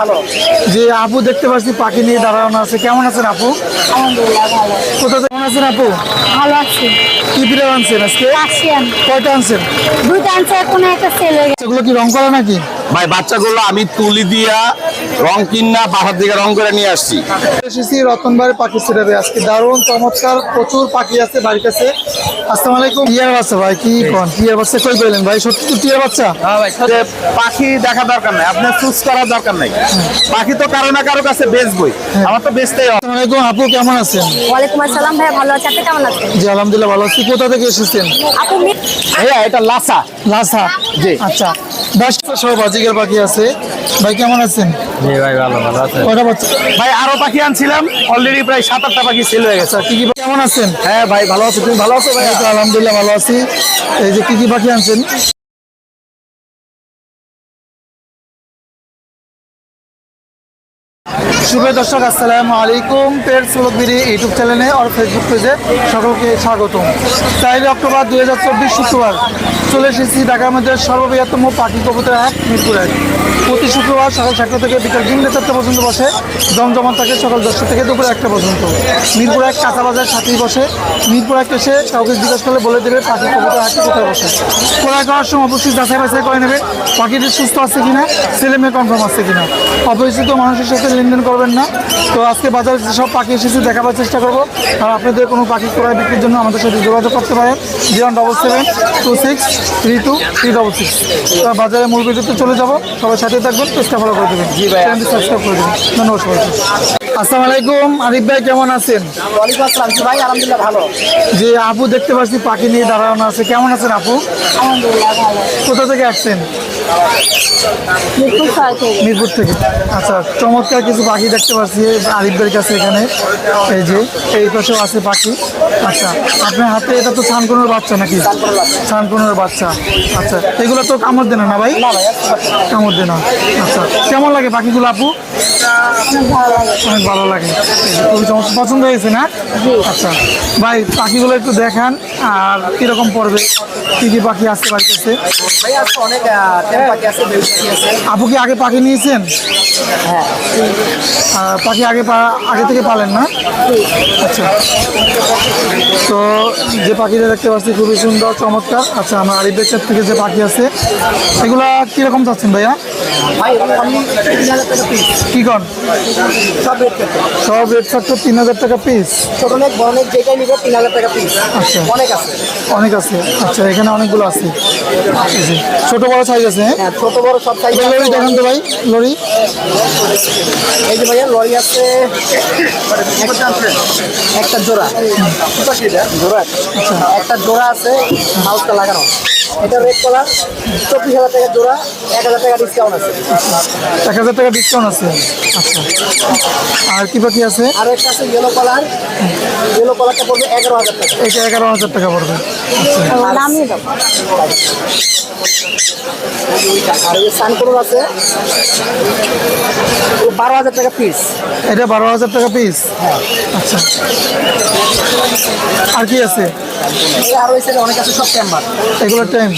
ভালো? যে আপু দেখতে পাচ্ছি পাখি নিয়ে দাঁড়ানো আছে। কেমন আছেন আপু? আলহামদুলিল্লাহ ভালো কোথা কেমন আছেন আপু? ভালো আছি। কি বিড়াল আনছেন আজকে? কয়টা আনছেন? দুইটা আনছে এখন একটা সেল হয়ে গেছে। সেগুলো কি রং করা নাকি? ভাই বাচ্চাগুলো আমি তুলি দিয়া রং কিনা বাহার দিকে রং করে নিয়ে আসছি। এসেছি রতনবাড়ি পাখি ছেড়ে। আজকে দারুণ চমৎকার প্রচুর পাখি আছে বাড়ির কাছে। আসসালামু আলাইকুম। টিয়ার বাচ্চা ভাই? কি কোন? টিয়ার বাচ্চা? কই পেলেন ভাই? সত্যি টিয়ার বাচ্চা? যে পাখি দেখা দরকার নাই। আপনার চুজ করার দরকার নাই। পাখি তো কারও না কারও কাছে বেচবই। আমার তো বেচতেই হবে। আসসালামু আলাইকুম আপু কেমন আছেন? ওয়ালাইকুম আসসালাম ভাই ভালো আছে। আপনি কেমন আছেন? জি আলহামদুলিল্লাহ ভালো আছি। কোথা থেকে এসেছেন? আপু ভাইয়া এটা লাসা। লাসা? জি। আচ্ছা। দশটা সব বাজিকের পাখি আছে। ভাই কেমন আছেন? জি ভাই ভালো ভালো আছেন। কয়টা বাচ্চা? ভাই আরও পাখি আনছিলাম অলরেডি প্রায় সাত আটটা পাখি সেল হয়ে গেছে। কি কি কেমন আছেন? হ্যাঁ ভাই ভালো আছি তুমি ভালো আছো ভাই? আলহামদুলিল্লাহ ভালো আছি। এই যে কি কি পাখি আনছেন? শুভ দর্শক, আসসালামু আলাইকুম। পের সুলকবিরি ইউটিউব চ্যানেলে আর ফেসবুক পেজে সকলকে স্বাগতম। চার অক্টোবর দু হাজার চব্বিশ শুক্রবার চলে এসেছি ঢাকার মধ্যে সর্ববৃহত্তম পাখি কবুতর হাট মিরপুরে। প্রতি শুক্রবার সকাল সাতটা থেকে বিকাল তিনটে, চারটা পর্যন্ত বসে। জমজমান থাকে সকাল দশটা থেকে দুপুর একটা পর্যন্ত। মিরপুর এক কাঁচা বাজার সাথেই বসে। মিরপুর এক এসে কাউকে জিজ্ঞাসা করলে বলে দেবে পাখি কবুতর কোথায় বসে। ক্রয় করার সময় অবশ্যই যাচাই বাছাই করে নেবে। পাখিটি সুস্থ আছে কিনা, ছেলে মেয়ে কনফার্ম আছে কিনা। অপরিচিত মানুষের সাথে লেনদেন করবেন না। তো আজকে বাজারে যেসব পাখি এসেছে দেখাবার চেষ্টা করব। আর আপনাদের কোনো পাখি ক্রয় বিক্রির জন্য আমাদের সাথে যোগাযোগ করতে পারেন। Zero double seven two six three two three double six বাজারে মূল ভিডিওতে চলে যাব। সবাই সাথে থাকবেন পেজটা ফলো করে দেবেন। জি ভাই সাবস্ক্রাইব করে দেবেন। ধন্যবাদ সবাইকে। আসসালামু আলাইকুম। আরিফ ভাই কেমন আছেন? ওয়ালাইকুম আসসালাম। ভাই আলহামদুলিল্লাহ ভালো। যে আপু দেখতে পাচ্ছি পাখি নিয়ে দাঁড়ানো আছে। কেমন আছেন আপু? কোথা থেকে আসছেন? মিরপুর থেকে। মিরপুর থেকে। আচ্ছা চমৎকার কিছু পাখি দেখতে পাচ্ছি আরিফদের কাছে এখানে। এই যে এই পাশেও আছে পাখি। আচ্ছা আপনার হাতে এটা তো ছানকুনোর বাচ্চা নাকি? ছানকুনোর বাচ্চা। আচ্ছা এগুলো তো কামড় দেনা না ভাই? কামড় দেনা আচ্ছা কেমন লাগে পাখিগুলো আপু? অনেক ভালো লাগে। খুবই চমৎকার। পছন্দ হয়েছে না? আচ্ছা। ভাই পাখিগুলো একটু দেখান আর কীরকম পড়বে? কি কি পাখি আসতে পারতেছে আপু কি আগে পাখি নিয়েছেন? হ্যাঁ। পাখি আগে পা- আগে থেকে পালেন না? আচ্ছা। তো যে পাখিটা দেখতে পাচ্ছি খুবই সুন্দর চমৎকার। আচ্ছা আমার আরিফের চার থেকে যে পাখি আছে এগুলা কীরকম চাচ্ছেন ভাইয়া? কি কন? সব রেট থাকতো তিন হাজার টাকা পিস ছোট নেক বড় নেক যেটাই নিবে তিন হাজার টাকা পিস আচ্ছা। অনেক আছে। অনেক আছে। আচ্ছা এখানে অনেকগুলো আছে। ছোট বড় সাইজ আছে হ্যাঁ? হ্যাঁ ছোট বড় সব সাইজ লরি দেখান তো ভাই লরি। এই যে ভাইয়া লরি আছে একটা জোড়া। জোড়া। একটা জোড়া আছে হাউসটা লাগানো। এটা রেড কালার চব্বিশ হাজার টাকা জোড়া এক হাজার টাকা ডিসকাউন্ট আছে। এক হাজার টাকা ডিসকাউন্ট আছে। আচ্ছা। আর কি পাখি আছে? আর একটা আছে ইয়েলো কালার ইয়েলো কালারটা পড়বে এগারো হাজার টাকা। এটা এগারো হাজার টাকা পড়বে। নামিয়ে দাও আর এই আছে বারো হাজার টাকা পিস এটা বারো হাজার টাকা পিস আচ্ছা। আর কি আছে? আর ওই সাইডে অনেক আছে সব চেম্বার এগুলোর টাইম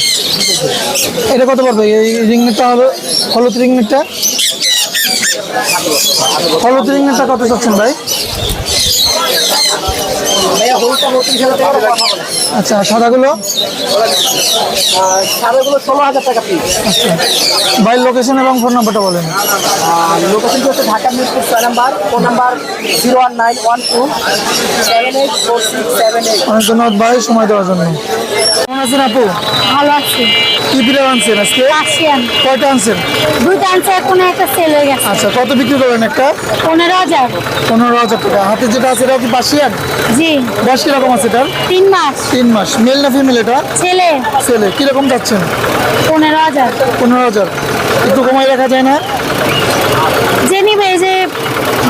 এটা কত পড়বে? এই রিংনেটটা হবে হলুদ রিংনেটটা হলুদ রিংনেটটা কত চাচ্ছেন ভাই? আচ্ছা সাদাগুলো? সাদাগুলো ষোলো হাজার টাকা পিস আচ্ছা। ভাই লোকেশন এবং ফোন নাম্বারটা বলেন। আর লোকেশনটি হচ্ছে ঢাকা মিরপুর ছয় number phone number zero one nine one two seven eight four six seven eight অনেক ধন্যবাদ ভাই সময় দেওয়ার জন্য। আছেন আপু? ভালো আছি। কি বিড়াল আনছেন আজকে? রাশিয়ান কয়টা আনছেন? দুইটা আনছে কোনো একটা সেল হয়ে গেছে। আচ্ছা কত বিক্রি করবেন একটা? পনেরো হাজার। পনেরো হাজার টাকা। হাতে যেটা আছে এটা কি বাসিয়ান? জি। বয়স কীরকম আছে এটার? তিন মাস। তিন মাস। মেল না ফিমেল এটা? ছেলে। ছেলে। কীরকম যাচ্ছেন? পনেরো হাজার। পনেরো হাজার। একটু কমাই রাখা যায় না? যে নিবে যে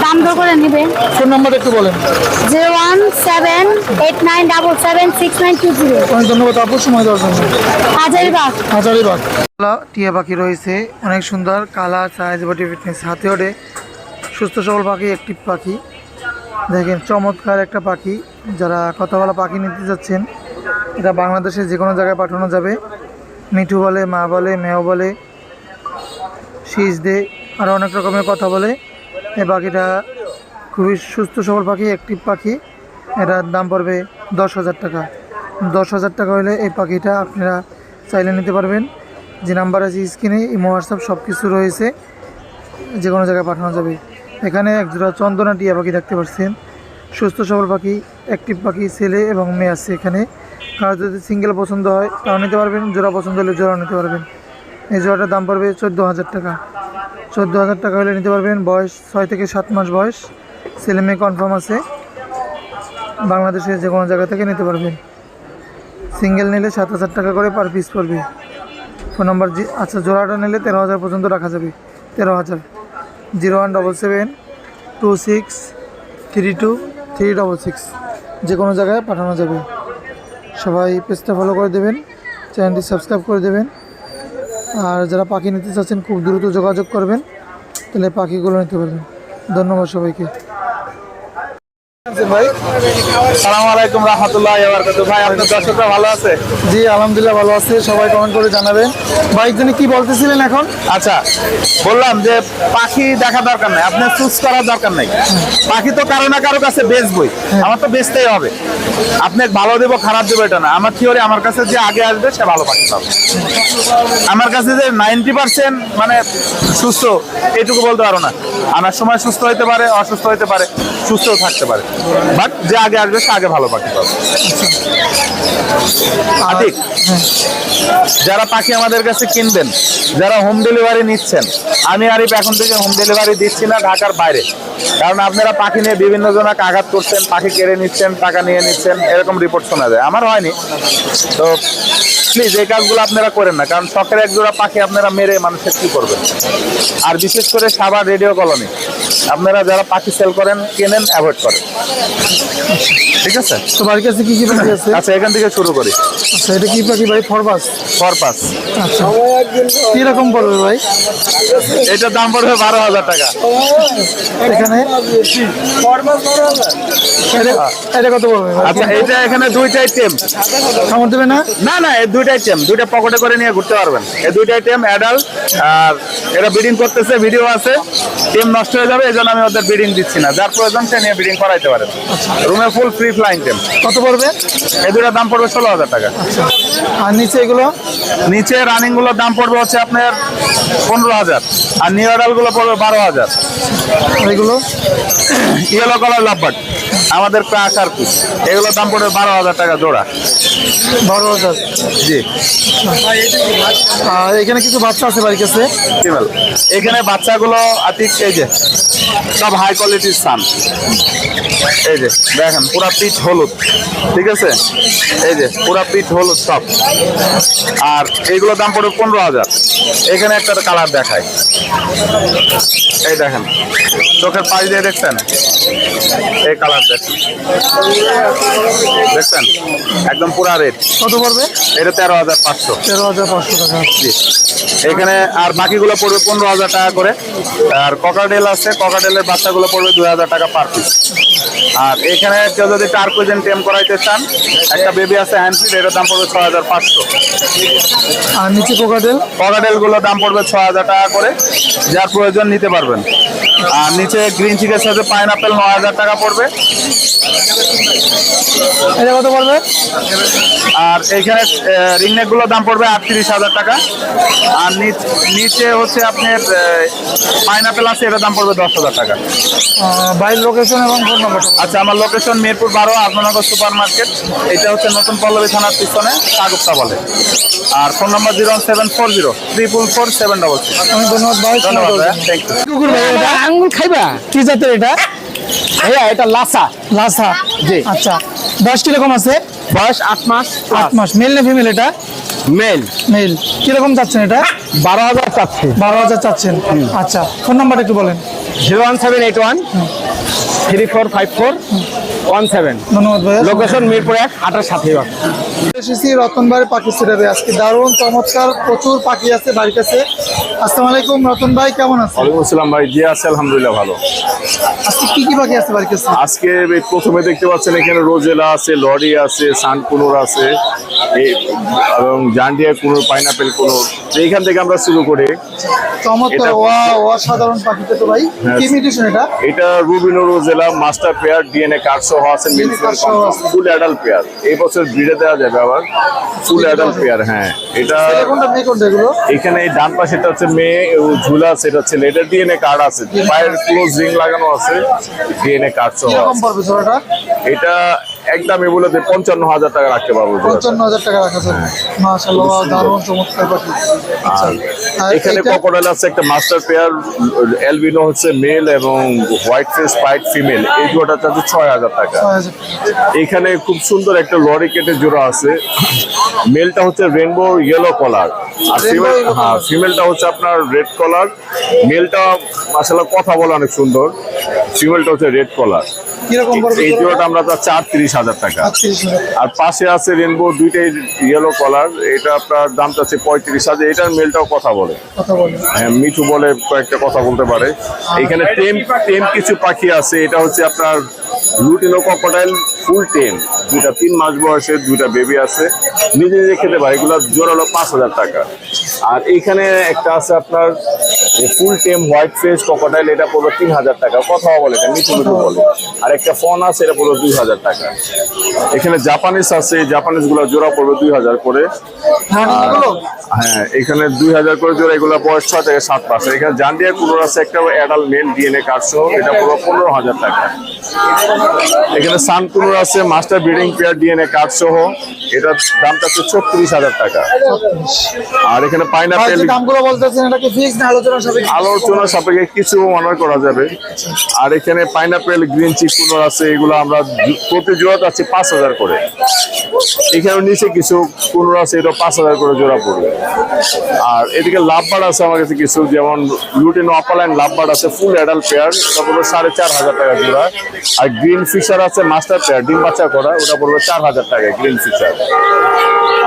দাম দর করে নিবে। ফোন নাম্বার একটু বলেন। Zero one seven eight nine seven six nine two zero অনেক ধন্যবাদ টিয়া পাখি রয়েছে অনেক সুন্দর কালার সাইজ বডি ফিটনেস হাতে ওঠে সুস্থ সবল পাখি একটি পাখি দেখেন চমৎকার একটা পাখি যারা কথা বলা পাখি নিতে যাচ্ছেন এটা বাংলাদেশে যে কোনো জায়গায় পাঠানো যাবে মিঠু বলে মা বলে মেয় বলে শীষ দে আর অনেক রকমের কথা বলে এই পাখিটা খুবই সুস্থ সবল পাখি অ্যাক্টিভ পাখি এটার দাম পড়বে দশ হাজার টাকা। দশ হাজার টাকা হলে এই পাখিটা আপনারা চাইলে নিতে পারবেন। যে নাম্বার আছে স্ক্রিনে, ইমো হোয়াটসঅ্যাপ সব কিছু রয়েছে। যে কোনো জায়গায় পাঠানো যাবে। এখানে একজোড়া চন্দনা টিয়া পাখি দেখতে পাচ্ছেন। সুস্থ সবল পাখি অ্যাক্টিভ পাখি, ছেলে এবং মেয়ে আছে এখানে। কারও যদি সিঙ্গেল পছন্দ হয়, তাও নিতে পারবেন। জোড়া পছন্দ হলে জোড়া নিতে পারবেন। এই জোড়াটার দাম পড়বে চোদ্দ হাজার টাকা। চোদ্দ হাজার টাকা হলে নিতে পারবেন। বয়স ছয় থেকে সাত মাস বয়স। ছেলে মেয়ে কনফার্ম আছে। বাংলাদেশের যে কোনো জায়গা থেকে নিতে পারবেন সিঙ্গেল নিলে সাত হাজার টাকা করে পার পিস পড়বে। ফোন নম্বর জি আচ্ছা জোড়াটা নিলে তেরো হাজার পর্যন্ত রাখা যাবে। তেরো হাজার। Zero one double seven, two six, three two, three double six. যে কোনো জায়গায় পাঠানো যাবে। সবাই পেজটা ফলো করে দেবেন চ্যানেলটি সাবস্ক্রাইব করে দেবেন। আর যারা পাখি নিতে চাচ্ছেন, খুব দ্রুত যোগাযোগ করবেন, তাহলে পাখিগুলো নিতে পারবেন। ধন্যবাদ সবাইকে। আলাইকুম রহমতুল্লাহ ভাই আপনার দর্শকরা ভালো আছে? জি আলহামদুলিল্লাহ ভালো আছে। সবাই কমেন্ট করে জানাবেন। বাইক জন্য কি বলতেছিলেন এখন? আচ্ছা বললাম যে পাখি দেখা দরকার নাই আপনার চুজ করার দরকার নাই। পাখি তো কারও না কারও কাছে বেচবই আমার তো বেচতেই হবে। আপনি ভালো দেবো খারাপ দেবো এটা না। আমার থিওরি আমার কাছে যে আগে আসবে সে ভালো পাখি পাবে। আমার কাছে যে নাইনটি পার্সেন্ট মানে সুস্থ এইটুকু বলতে পারো না। আনার সময় সুস্থ হইতে পারে, অসুস্থ হতে পারে, সুস্থও থাকতে পারে। বাট যে আগে আসবে, সে আগে ভালো পাখি পাবে। আদিক, যারা পাখি আমাদের কাছে কিনবেন, যারা হোম ডেলিভারি নিচ্ছেন, আমি আরিফ এখন থেকে হোম ডেলিভারি দিচ্ছি না ঢাকার বাইরে। কারণ আপনারা পাখি নিয়ে বিভিন্ন জনকে আঘাত করছেন, পাখি কেড়ে নিচ্ছেন, টাকা নিয়ে নিচ্ছেন, এরকম রিপোর্ট শোনা যায়। আমার হয়নি। তো প্লিজ এই কাজগুলো আপনারা করেন না, কারণ শখের এক জোড়া পাখি আপনারা মেরে মানুষের কি করবেন? আর বিশেষ করে সাভার রেডিও কলোনি। আপনারা যারা পাখি সেল করেন কেনেন অ্যাভয়েড করেন। ঠিক আছে? তো বাড়ির কাছে কি কি পাখি আছে? আচ্ছা এখান থেকে শুরু করি। আচ্ছা এটা কি পাখি ভাই? ফরবাস? পারপাস আচ্ছা। কীরকম পড়বে ভাই? এটার দাম পড়বে বারো হাজার টাকা। এখানে? এটা- এটা কত পড়বে? আচ্ছা এটা এখানে দুইটাই টেম কামড় দেবে না? না না এই দুইটাই টেম দুইটা পকেটে করে নিয়ে ঘুরতে পারবেন। এই দুইটাই টেম অ্যাডাল্ট আর এরা ব্রিডিং করতেছে ভিডিও আছে। টেম নষ্ট হয়ে যাবে এই জন্য আমি ওদের ব্রিডিং দিচ্ছি না। যার প্রয়োজন সে নিয়ে ব্রিডিং করাইতে পারেন রুমে ফুল ফ্রি ফ্লাইং টেম কত পড়বে? এই দুইটার দাম পড়বে ষোলো হাজার টাকা। আর নিচে এগুলো? নিচে রানিংগুলোর দাম পড়বে হচ্ছে আপনার পনেরো হাজার। আর নিউ গুলো পড়বে বারো হাজার। এগুলো? ইয়েলো কালার লাভবার্ড আমাদের ক্রাশ আর কি। এগুলোর দাম পড়বে বারো হাজার টাকা জোড়া। বারো হাজার। জি। আর এখানে কিছু বাচ্চা আছে বাড়ির কাছে? এখানে বাচ্চাগুলো আতিক এই যে সব হাই কোয়ালিটির সান এই যে দেখেন পুরা পিঠ হলুদ ঠিক আছে? এই যে পুরা পিঠ হলুদ সব। আর এইগুলোর দাম পড়বে পনেরো হাজার। এখানে একটা কালার দেখায় এই দেখেন চোখের পাশ দিয়ে দেখছেন? এই কালার দেখেন। দেখছেন? একদম পুরা রেড কত পড়বে? এটা তেরো হাজার পাঁচশো। তেরো হাজার পাঁচশো টাকা। এখানে আর বাকিগুলো পড়বে পনেরো হাজার টাকা করে। আর ককাডেল আছে ককাডেলের বাচ্চাগুলো পড়বে দুই হাজার টাকা পার পিস আর এখানে কেউ যদি টার্কুজেন টেম করাইতে চান একটা বেবি আছে হ্যান্ডফিড এটার দাম পড়বে ছয় হাজার পাঁচশো। আর নিচে ককাডেলগুলোর দাম পড়বে ছয় হাজার টাকা করে যার প্রয়োজন নিতে পারবেন। আর নিচে গ্রিন চিকের সাথে পাইনাপেল নয় হাজার টাকা পড়বে। এটা কত পড়বে? আর এইখানে রিংনেকগুলোর দাম পড়বে আটত্রিশ হাজার টাকা। আর নিচ- নিচে হচ্ছে আপনার পাইনাপেল আছে এটার দাম পড়বে দশ হাজার টাকা। বাড়ির লোকেশন এবং ফোন নম্বর আচ্ছা আমার লোকেশন মিরপুর বারো আজমনগর সুপার মার্কেট এটা হচ্ছে নতুন পল্লবী থানার পিছনে কাগুপ্তা বলে। আর phone number zero seven four zero triple four seven double আমি ধন্যবাদ ভাই ধন্যবাদ ভাইয়া থ্যাংক ইউ কুকুর ভাই এটা আঙ্গুল খাইবা? কি জাতের এটা? ভাইয়া এটা লাসা। লাসা। জি। আচ্ছা বয়স কীরকম আছে? বয়স আট মাস আট মাস মেল না ফিমেল এটা? মেল মেল কীরকম চাচ্ছেন এটা? বারো হাজার চাচ্ছে। বারো হাজার চাচ্ছেন। আচ্ছা ফোন নাম্বার একটু বলেন। Zero one seven eight one three four five four one seven. ধন্যবাদ লোকেশন মিরপুর এক আঠাশ সাথে এসেছি রতনবাড়ি পাখি সিরাবে আজকে দারুণ চমৎকার প্রচুর পাখি আছে বাড়ির কাছে। আসসালামু আলাইকুম রতন ভাই কেমন আছেন? ওয়ালাইকুম আসসালাম ভাই জি আছে আলহামদুলিল্লাহ ভালো। আজকে কি কি পাখি আছে বাড়ির কাছে? আজকে প্রথমে দেখতে পাচ্ছেন এখানে রোজেলা আছে লরি আছে সানকুনুর আছে এবং জান্ডিয়া কুনুর পাইনাপেল কুনুর। এইখান থেকে আমরা শুরু করি। চমৎকার এটা- ওয়া অসাধারণ পাখিতে তো ভাই। হ্যাঁ। কি মিউটেশন এটা? এটা rubino rosella master pair DNA card সহ আছে। Full adult pair. এই বছর ব্রিডে দেওয়া যাবে। আবার ফুল অ্যাডাল্ট পেয়ার হ্যাঁ। এটা এখানে এই ডান পাশেটা হচ্ছে মেয়ে ঝুলা এটা ছেলে। এটা ডিএনএ কার্ড আছে। পায়ের ক্লোজ রিং লাগানো আছে ডিএনএ কার্ড সহ এটা একদম এগুলো পঞ্চান্ন হাজার টাকা রাখতে পারব পঞ্চান্ন হাজার টাকা রাখা যাবে। মাশাল্লাহ দারুণ চমৎকার পাখি। আচ্ছা এখানে? আছে একটা মাস্টার পেয়ার এলবিনো হচ্ছে মেল এবং হোয়াইট ফেস হোয়াইট ফিমেল এই জোড়াটা চাচ্ছে ছয় হাজার টাকা। টাকা। এখানে খুব সুন্দর একটা লরি কেটে জোড়া আছে। মেলটা হচ্ছে রেনবো ইয়েলো কলার আর Rainbow ফিমেল yellow হ্যাঁ। ফিমেলটা হচ্ছে আপনার রেড কলার মেলটা মাসাল্লাহ কথা বলে অনেক সুন্দর ফিমেলটা হচ্ছে রেড কলার কীরকম পড়বে এই জোড়াটা? আমরা চার তিরিশ হাজার টাকা। আর পাশে আছে রেনবো দুইটাই ইয়েলো কলার এটা আপনার দাম চাচ্ছে পঁয়ত্রিশ হাজার। এটার মেলটাও কথা বলে। কথা বলে। হ্যাঁ মিঠু বলে কয়েকটা কথা বলতে পারে। এখানে টেম টেম কিছু পাখি আছে। এটা হচ্ছে আপনার লুটিনো ককোডাইল ফুল টেম দুইটা তিন মাস বয়সের দুইটা বেবি আছে। নিজে নিজে খেতে পারে। এগুলো জোরালো পাঁচ হাজার টাকা। আর এইখানে একটা আছে আপনার ফুল টেম হোয়াইট ফেস ককোডাইল এটা পড়বে তিন হাজার টাকা। কথাও বলে এটা মিঠু মিঠু বলে। আর একটা ফোন আছে এটা পড়বে দুই হাজার টাকা। এখানে জাপানিস আছে জাপানিসগুলো জোড়া পড়বে দুই হাজার করে। এগুলো? হ্যাঁ এখানে দুই হাজার করে জোড়া এগুলো বয়স ছয় থেকে সাত মাস। এখানে জান্ডিয়া কুলোর আছে একটা অ্যাডাল মেল ডিএনএ কার্ড সহ এটা পুরো পনেরো হাজার টাকা। এখানে সান কুলোর আছে master breeding pair DNA card সহ এটার দামটা হচ্ছে ছত্রিশ হাজার টাকা। আর এখানে পাইনাপেল দামগুলো বলতেছেন এটা কি ফিক্স না আলোচনা আলোচনা সাপেক্ষে কিছু অনার করা যাবে। আর এখানে পাইনাপেল গ্রিন চিক আছে, এগুলো আমরা প্রতি জোড়া আছে পাঁচ হাজার করে। এখানে নিচে কিছু কুলোর আছে এটা পাঁচ হাজার করে জোড়া পড়বে। আর এদিকে লাভবার আছে আমার কাছে কিছু, যেমন লুটিন অপালাইন লাভবার আছে ফুল অ্যাডাল্ট পেয়ার ওটা পড়বে সাড়ে চার হাজার টাকা জোড়া। আর গ্রিন ফিশার আছে মাস্টার পেয়ার ডিম বাচ্চা করা, ওটা পড়বে চার হাজার টাকা গ্রিন ফিশার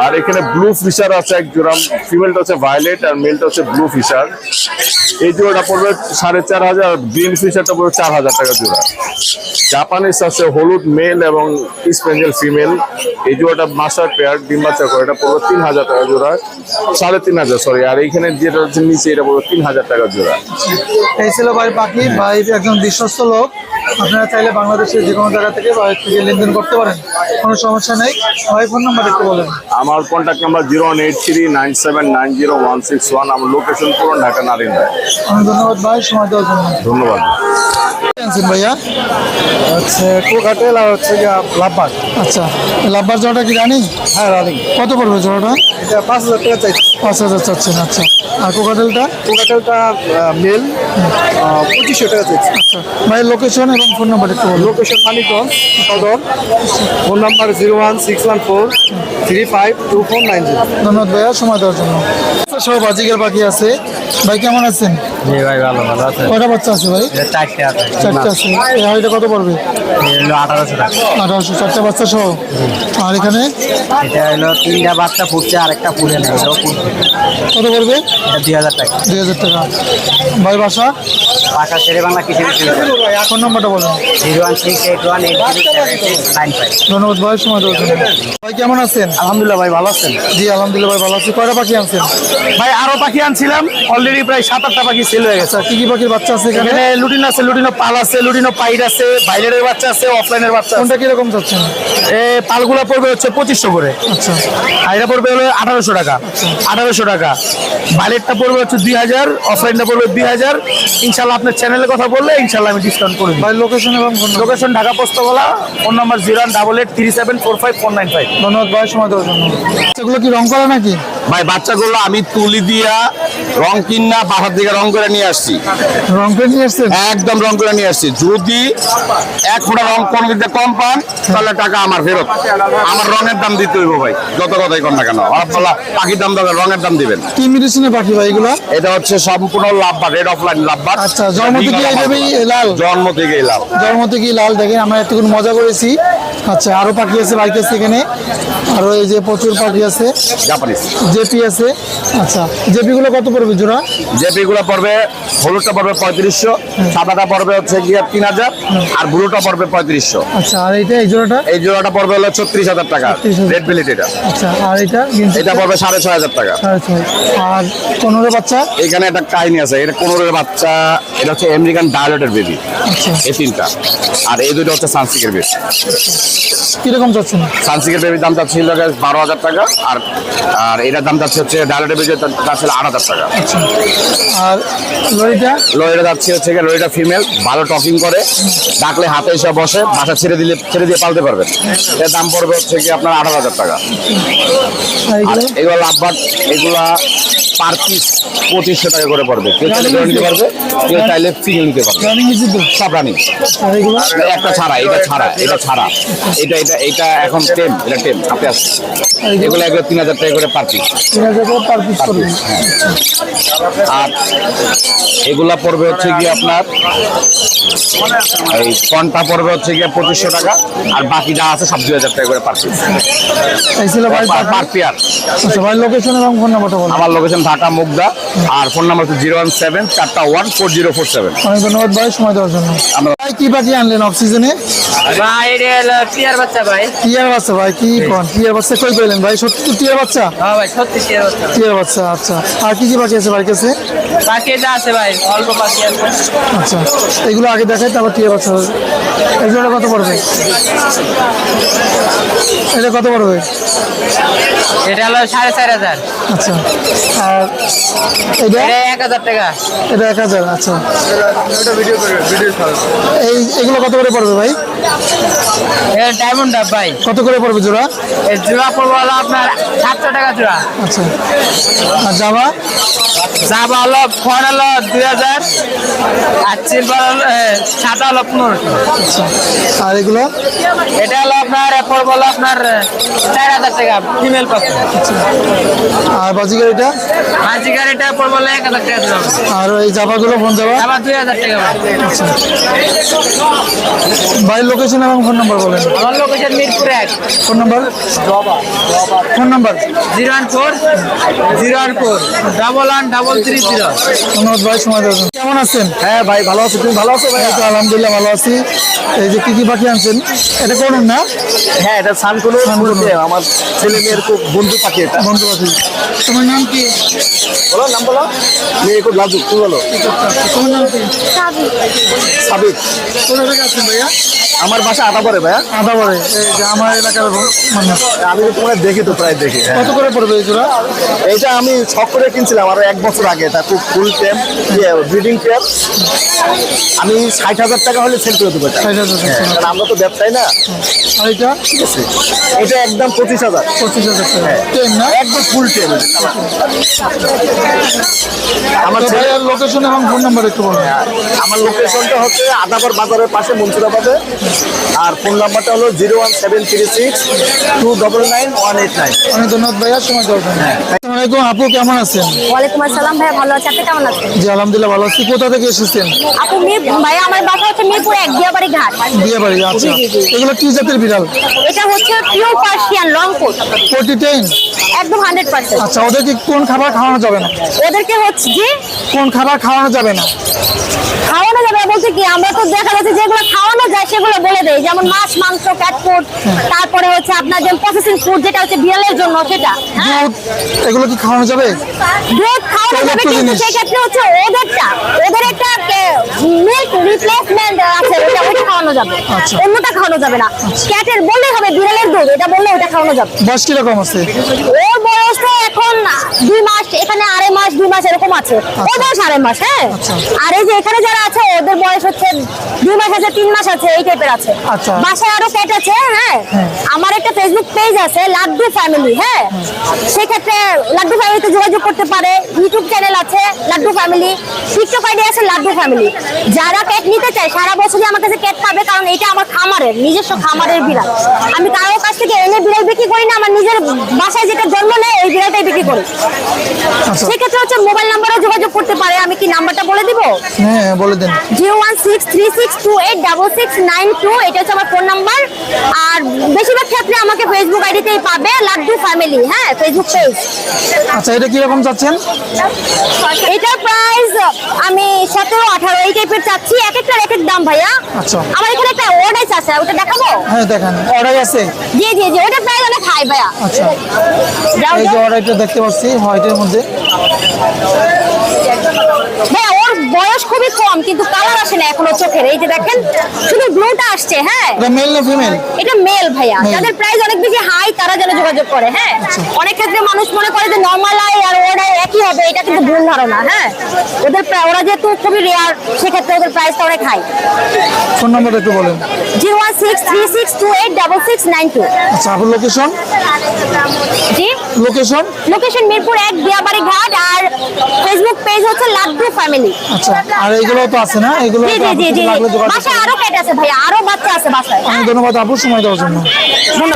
আর এখানে ব্লু ফিশার আছে এক জোড়া ফিমেলটা হচ্ছে ভায়োলেট আর মেলটা হচ্ছে ব্লু ফিশার এই জোড়াটা পড়বে সাড়ে চার হাজার গ্রিন ফিশারটা পড়বে চার হাজার টাকা জোড়া। জাপানিস আছে হলুদ মেল এবং স্পেঞ্জেল ফিমেল এই জোড়াটা মাস্টার পেয়ার ডিম বাচ্চা করে এটা পড়বে তিন হাজার টাকা জোড়া। সাড়ে তিন হাজার সরি আর এইখানে যেটা হচ্ছে নিচে এটা পড়বে তিন হাজার টাকা জোড়া। এই ছিল ভাই পাখি ভাই একজন বিশ্বস্ত লোক। আপনারা চাইলে বাংলাদেশের যে কোনো জায়গা থেকে ভাই থেকে লেনদেন করতে পারেন কোনো সমস্যা নেই। ভাই ফোন নাম্বার একটু বলেন। আমার contact number zero one eight three nine seven nine zero one six one আমার লোকেশন পুরো ঢাকা নারিন্দা আমি ধন্যবাদ ভাই সময় দেওয়ার জন্য। ধন্যবাদ। ভাইয়া? হচ্ছে কোকাটেল আর হচ্ছে আচ্ছা লাভবার জোড়াটা কি জানি হ্যাঁ রানিং। কত পড়বে জোড়াটা? এটা পাঁচ হাজার টাকা পাঁচ হাজার চাচ্ছেন আচ্ছা। আর কোকাটেলটা? কোকাটেলটা মেল পঁচিশশো টাকা চাইছি। আচ্ছা লোকেশন এবং ফোন নাম্বার একটু location Manikganj Sadar. Phone number zero one six one four three five two four nine zero ধন্যবাদ ভাইয়া সময় দেওয়ার জন্য। সব বাজিকের পাখি আছে। ভাই কেমন আছেন? জি ভাই ভালো ভালো আছে। কয়টা বাচ্চা আছে ভাই? এটা চারটে আছে। চারটে আছে। এই হাড়িটা কত পড়বে? আঠারোশো টাকা। আঠারোশো চারটে বাচ্চা সহ? আর এখানে? এটা হলো তিনটা বাচ্চা ফুটছে আর একটা ফুটে নেই কত পড়বে? দুই হাজার টাকা। দুই হাজার টাকা। ভাই বাসা? পাকা শেরে বাংলা কিছু ফোন নাম্বারটা বলুন zero one six eight one eight zero nine five. ধন্যবাদ ভাই সময় ভাই কেমন আছেন? আলহামদুলিল্লাহ ভাই ভালো আছেন? জি আলহামদুলিল্লাহ ভাই ভালো আছি। কয়টা পাখি আনছেন? ভাই আরও পাখি আনছিলাম। অলরেডি প্রায় সাত আটটা পাখি সেল হয়ে গেছে। আচ্ছা কি কি পাখির বাচ্চা আছে এখানে? লুটিন আছে লুটিনো পাল আছে লুটিনো পাইড আছে বাইরের বাচ্চা আছে অফলাইনের বাচ্চা কোনটা কীরকম চাচ্ছেন? এ পালগুলো পড়বে হচ্ছে পঁচিশশো করে। আচ্ছা। এটা পড়বে হলো আঠারোশো টাকা। আঠারোশো টাকা। বাইরেরটা পড়বে হচ্ছে দুই হাজার অফলাইনটা পড়বে দুই হাজার। ইনশাল্লাহ আপনার চ্যানেলের কথা বললে ইনশাল্লাহ আমি ডিসকাউন্ট করে ভাই লোকেশন এবং location Dhaka Postogola phone number zero one double eight three seven four five four nine five ধন্যবাদ ভাই সময় দেওয়ার জন্য। এগুলো কি রং করা নাকি? ভাই বাচ্চাগুলো আমি তুলি দিয়া রং কিনা বাসার দিকে রং করে নিয়ে আসছি। রং করে নিয়ে এসছেন একদম রং করে নিয়ে আসছি। যদি এক ফোঁটা রং কোনো দিতে কম পান তাহলে টাকা আমার ফেরত। আমার রঙের দাম দিতে হইব ভাই যত কথাই কর না কেন। আপনারা পাখির দাম দেবেন রঙের দাম দিবেন। কি মেডিসিনের পাখি ভাই এগুলো? এটা হচ্ছে সম্পূর্ণ লাভবার রেড অফলাইন লাভবার আচ্ছা জন্ম থেকে লাল? জন্ম থেকেই লাল। জন্ম থেকেই লাল দেখেন আমরা এতক্ষণ মজা করেছি। আচ্ছা আরও পাখি আছে বাড়িতে সেখানে আরও এই যে প্রচুর পাখি আছে। জাপানিজ জেপি আছে। আচ্ছা জেপি গুলো কত পড়বে জোড়া? জেপি গুলো পড়বে হলুদটা পড়বে পঁয়ত্রিশশো সাদাটা পড়বে হচ্ছে গিয়ে তিন হাজার আর ব্লুটা পড়বে পঁয়ত্রিশশো। আচ্ছা আর এইটা এই জোড়াটা? এই জোড়াটা পড়বে হলো ছত্রিশ হাজার। টাকা রেড বিলিট এটা। আচ্ছা আর এটা এটা পড়বে সাড়ে ছয় হাজার টাকা আর পনেরো বাচ্চা? এখানে একটা কাহিনী আছে এটা কোনোরের বাচ্চা এটা হচ্ছে আমেরিকান ডায়লটের বেবি আচ্ছা। এই তিনটা। আর এই দুটো হচ্ছে সানসিকের বেবি কীরকম চাচ্ছেন? সানসিকের বেবির দাম চাচ্ছিল বারো হাজার টাকা আর আর এটার দাম চাচ্ছে হচ্ছে ডায়লটের বেবি চাচ্ছিল আট হাজার টাকা। আচ্ছা। আর লরিটা? লরিটা যাচ্ছে হচ্ছে লরিটা ফিমেল ভালো টকিং করে। ডাকলে হাতে এসে বসে বাসা ছেড়ে দিলে ছেড়ে দিয়ে পালতে পারবেন এর দাম পড়বে হচ্ছে কি আপনার আঠারো হাজার টাকা। এগুলো? লাভবাট এগুলা পার পিস পঁচিশশো টাকা করে পড়বে। কেউ চাইলে নিতে পারবে কেউ চাইলে সিঙ্গেল নিতে পারবে। সব রানিং একটা ছাড়া এটা ছাড়া এটা ছাড়া। এটা এটা এটা এখন টেম এটা টেম আপনি আসছে এগুলো? এগুলো তিন হাজার টাকা করে পার পিস তিন হাজার করে পার পিস করবেন আর এগুলা পড়বে হচ্ছে কি আপনার এই কনটা পড়বে হচ্ছে গিয়ে পঁচিশশো টাকা আর বাকি যা আছে সব দুই হাজার টাকা করে পার পিস এই ছিল ভাই পার পেয়ার আচ্ছা ভাই লোকেশন এবং ফোন নাম্বারটা বলুন আমার লোকেশন ঢাকা মুগদা আর ফোন নাম্বার হচ্ছে জিরো ওয়ান সেভেন চারটা one four zero four seven. অনেক ধন্যবাদ ভাই সময় দেওয়ার জন্য। আমরা ভাই কি পাখি আনলেন অফ সিজনে ভাই এটা হলো টিয়ার বাচ্চা ভাই। টিয়ার বাচ্চা ভাই কি কোন? টিয়ার বাচ্চা কই পেলেন ভাই? সত্যি টিয়ার বাচ্চা? হ্যাঁ ভাই সত্যি টিয়ার বাচ্চা। টিয়ার বাচ্চা। আচ্ছা আচ্ছা। আর কি কি পাখি আছে বাড়ির কাছে? বাকি যা আছে ভাই অল্প বাকি আছে। আচ্ছা এগুলো আগে দেখাই তারপর টিয়ার বাচ্চা হবে এগুলো কত পড়বে? এটা কত পড়বে? এটা হলো সাড়ে চার হাজার। আচ্ছা আর এটা এটা এক হাজার টাকা। এটা এক হাজার আচ্ছা। এই এগুলো কত করে পড়বে ভাই? এটা ডায়মন্ড ডাব ভাই। কত করে পড়বে জোড়া? জোড়া পড়ব হলো আপনার সাতশো টাকা জোড়া। আচ্ছা। আর জামা জাবা হলো ফোন হলো দুই হাজার আর সিলভার হলো সাদা হলো পনেরোশো আচ্ছা। আর এগুলো? এটা হলো আপনার পড়ব হলো আপনার চার হাজার টাকা ফিমেল পাখি আর বাজিকার এটা মাঝি গাড়িটা পড়ব হলো এক হাজার টাকা আর এই জামাগুলো ফোন যাবা আবার দুই হাজার টাকা আচ্ছা। বাড়ির লোকেশন এবং ফোন নাম্বার বলেন। আমার লোকেশন মিরপুর এক। Phone number phone number zero one four zero one four double one double three zero ধন্যবাদ ভাই সময় দেওয়ার কেমন আছেন? হ্যাঁ ভাই ভালো আছো। তুমি ভালো আছো ভাই এই তো আলহামদুলিল্লাহ ভালো আছি। এই যে কি কি পাখি আনছেন? এটা করুন না। হ্যাঁ এটা সানকুলো। আমার ছেলে মেয়ের খুব বন্ধু পাখি এটা। বন্ধু পাখি। তোমার নাম কি? বলো নাম বলো। মেয়ে খুব লাজুক তুমি বলো। তোমার নাম কি? সাবিক কোথা থেকে আছেন ভাইয়া? আমার বাসা আটা পরে ভাইয়া। আদা এই যে আমার এলাকার আমি তোমার দেখি তো প্রায় দেখি। কত করে পড়বে এই জোড়া? এইটা আমি শখ করে কিনছিলাম আরও এক বছর আগে এটা খুব ফুল টেম ব্রিডিং পেয়ার আমি ষাট হাজার টাকা হলে সেল করে দেবো। হ্যাঁ, কারণ আমরা তো ব্যবসায়ী না। এটা? ঠিক আছে। এটা একদম পঁচিশ হাজার। পঁচিশ হাজার টাকা। টেন না? একদম ফুল টেম আমার তো ছেলে ভাইয়ার লোকেশন এবং ফোন নাম্বার একটু বলবেন আমার লোকেশনটা হচ্ছে আদাবর বাজারের পাশে মনসুরাবাদে আর ফোন নাম্বারটা হলো zero one seven three six two double nine one eight nine. অনেক ধন্যবাদ ভাইয়া সময় আসসালামু আলাইকুম। আপু কেমন আছেন? ওয়ালাইকুম আসসালাম ভাইয়া ভালো আছে। আপনি কেমন আছেন? জি আলহামদুলিল্লাহ ভালো আছি। কোথা থেকে এসেছেন? আপু ভাইয়া আমার বাসা হচ্ছে মিরপুর এক দিয়াবাড়ি ঘাট। আচ্ছা। এগুলো কি জাতের বিড়াল? এটা হচ্ছে pure Persian long coat forty ten একদম হান্ড্রেড পার্সেন্ট আচ্ছা ওদেরকে কোন খাবার খাওয়ানো যাবে না? ওদেরকে হচ্ছে যে কোন খাবার খাওয়ানো যাবে না? খাওয়ানো যাবে বলতে কি আমরা তো দেখা যাচ্ছে যেগুলো খাওয়ানো যায় সেগুলো বলে দেয় যেমন মাছ মাংস ক্যাট ফুড তারপরে হচ্ছে আপনার যে প্রসেসিং ফুড যেটা হচ্ছে বিড়ালের জন্য সেটা। এগুলো কি খাওয়ানো যাবে? দুধ খাওয়ানো যাবে কিন্তু। সেক্ষেত্রে হচ্ছে ওদেরটা ওদের একটা মিল্ক রিপ্লেসমেন্ট আছে ওটা ওটা খাওয়ানো যাবে। আচ্ছা। অন্যটা খাওয়ানো যাবে না। ক্যাটের বললেই হবে বিড়ালের দুধ এটা বললে ওটা খাওয়ানো যাবে। বয়স কীরকম আছে ওর বয়স তো এখন দুই মাস এখানে আড়াই মাস দুই মাস এরকম আছে। ওর বয়স আড়াই মাস হ্যাঁ? আচ্ছা। আর এই যে এখানে যারা আছে ওদের বয়স হচ্ছে দুই মাস আছে তিন মাস আছে এই টাইপের আছে। আচ্ছা। বাসায় আরও ক্যাট আছে হ্যাঁ? আমার একটা ফেসবুক পেজ আছে লাড্ডু ফ্যামিলি হ্যাঁ? সেক্ষেত্রে লাড্ডু ফ্যামিলিতে যোগাযোগ করতে পারে। ইউটিউব চ্যানেল আছে লাড্ডু ফ্যামিলি টিকটক আইডি আছে লাড্ডু ফ্যামিলি যারা ক্যাট নিতে চায় সারা বছরই আমার কাছে ক্যাট পাবে কারণ এটা আমার খামারের নিজস্ব খামারের বিড়াল। আমি কারোর কাছ থেকে এনে বিড়াল বিক্রি করি না আমার নিজের বাসায় যেটা জন্ম নেয় ওই বিড়ালটাই বিক্রি করি। আচ্ছা। সেক্ষেত্রে হচ্ছে মোবাইল নাম্বারে যোগাযোগ করতে পারে। আমি কি নাম্বারটা বলে দিব? হ্যাঁ বলে দেন। Zero one six three six two eight double six nine two এটা হচ্ছে আমার ফোন নাম্বার। আর বেশিরভাগ ক্ষেত্রে আমাকে ফেসবুক আইডিতেই পাবে লাড্ডু ফ্যামিলি হ্যাঁ ফেসবুক পেজ আচ্ছা এটা কীরকম চাচ্ছেন? এটার প্রাইস আমি সতেরো আঠারো এই টাইপের চাচ্ছি। এক একটার এক এক দাম ভাইয়া। আচ্ছা। আমার এখানে একটা ওডাইস আছে ওটা দেখাবো? হ্যাঁ দেখেন। অর্ডার আছে? জি জি জি ওটা প্রাইস অনেক হাই ভাইয়া। আচ্ছা। এই যে যাও। অর্ডারটা দেখতে পাচ্ছি হোয়াইটের মধ্যে। ওর বয়স খুবই কম কিন্তু কালার আসে না এখনও চোখের। এই যে দেখেন শুধু ব্লুটা আসছে হ্যাঁ? এটা মেল না ফিমেল এটা মেল ভাইয়া. যাদের প্রাইস অনেক বেশি হাই তারা যেন যোগাযোগ করে হ্যাঁ? অনেক ক্ষেত্রে মানুষ মনে করে যে নর্মাল আই আর ওরাই একই হবে এটা কিন্তু ভুল ধারণা হ্যাঁ? ওদের ওরা যেহেতু খুবই রেয়ার সেক্ষেত্রে ওদের প্রাইসটা অনেক হাই ফোন নাম্বারটা একটু বলেন। Zero one six three six two eight double six nine two. আচ্ছা আপনার লোকেশন জি? লোকেশন লোকেশন মিরপুর এক দিয়াবাড়ি ঘাট আর ফেসবুক পেজ হচ্ছে লাড্ডু ফ্যামিলি আচ্ছা আর এগুলো তো আছে না? এগুলো জি জি জি বাসায় আরও পেট আছে ভাই আরও বাচ্চা আছে বাসায়। আমি অনেক ধন্যবাদ আপু সময় দেওয়ার জন্য। ধন্যবাদ